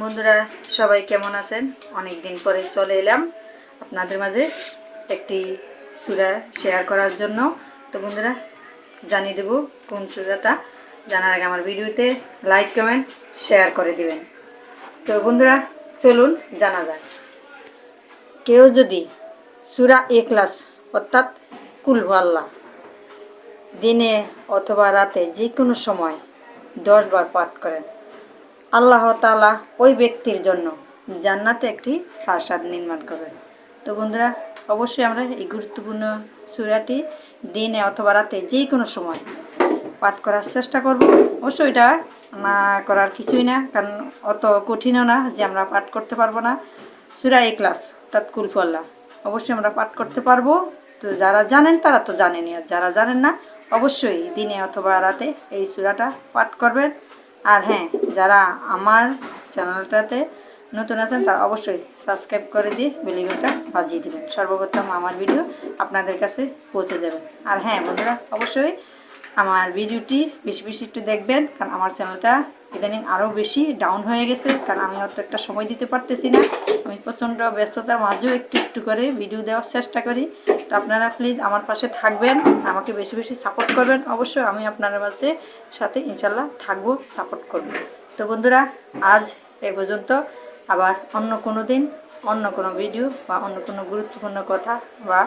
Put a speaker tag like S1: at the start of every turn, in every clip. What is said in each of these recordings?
S1: বন্ধুরা, সবাই কেমন আছেন? অনেক দিন পরে চলে এলাম আপনাদের মাঝে একটি সুরা শেয়ার করার জন্য। তো বন্ধুরা, জানিয়ে দেব কোন সুরাটা। জানার আগে আমার ভিডিওতে লাইক, কমেন্ট, শেয়ার করে দিবেন। তো বন্ধুরা, চলুন, জানা যাক। কেউ যদি সুরা ক্লাস অর্থাৎ কুলহু আল্লাহ, দিনে অথবা রাতে যে কোনো সময় দশ বার পাঠ করেন আল্লাহ তাআলা ওই ব্যক্তির জন্য জান্নাতে একটি প্রাসাদ নির্মাণ করবেন। তো বন্ধুরা, অবশ্যই আমরা এই গুরুত্বপূর্ণ সূরাটি দিনে অথবা রাতে যে কোনো সময় পাঠ করার চেষ্টা করব। অবশ্যই এটা না করার কিছুই না, কারণ অত কঠিনও না যে আমরা পাঠ করতে পারব না। সূরা এই ক্লাস অর্থাৎ কুলফল্লা অবশ্যই আমরা পাঠ করতে পারব। তো যারা জানেন তারা তো জানেনই, আর যারা জানেন না, অবশ্যই দিনে অথবা রাতে এই সূরাটা পাঠ করবেন। আর হ্যাঁ যারা আমার চ্যানেলটাতে নতুন আছেন, তারা অবশ্যই সাবস্ক্রাইব করে দিয়ে বেলিগুলোটা বাজিয়ে দেবেন। সর্বপ্রথম আমার ভিডিও আপনাদের কাছে পৌঁছে যাবে। আর হ্যাঁ বন্ধুরা, অবশ্যই আমার ভিডিওটি বেশি বেশি একটু দেখবেন, কারণ আমার চ্যানেলটা ইদানিং আরও বেশি ডাউন হয়ে গেছে, কারণ আমি অত একটা সময় দিতে পারতেছি না। আমি প্রচণ্ড ব্যস্ততার মাঝেও একটু একটু করে ভিডিও দেওয়ার চেষ্টা করি। তো আপনারা প্লিজ আমার পাশে থাকবেন, আমাকে বেশি বেশি সাপোর্ট করবেন। অবশ্যই আমি আপনার মাঝে সাথে ইনশাল্লাহ থাকব সাপোর্ট করব। তো বন্ধুরা, আজ এ পর্যন্ত। আবার অন্য কোনো দিন, অন্য কোনো ভিডিও বা অন্য কোনো গুরুত্বপূর্ণ কথা বা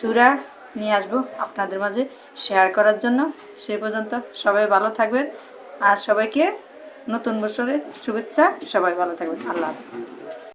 S1: সুরা নিয়ে আসব আপনাদের মাঝে শেয়ার করার জন্য। সে পর্যন্ত সবাই ভালো থাকবেন আর সবাইকে নতুন বছরের শুভেচ্ছা। সবাই ভালো থাকবেন। আল্লাহ হাফেজ।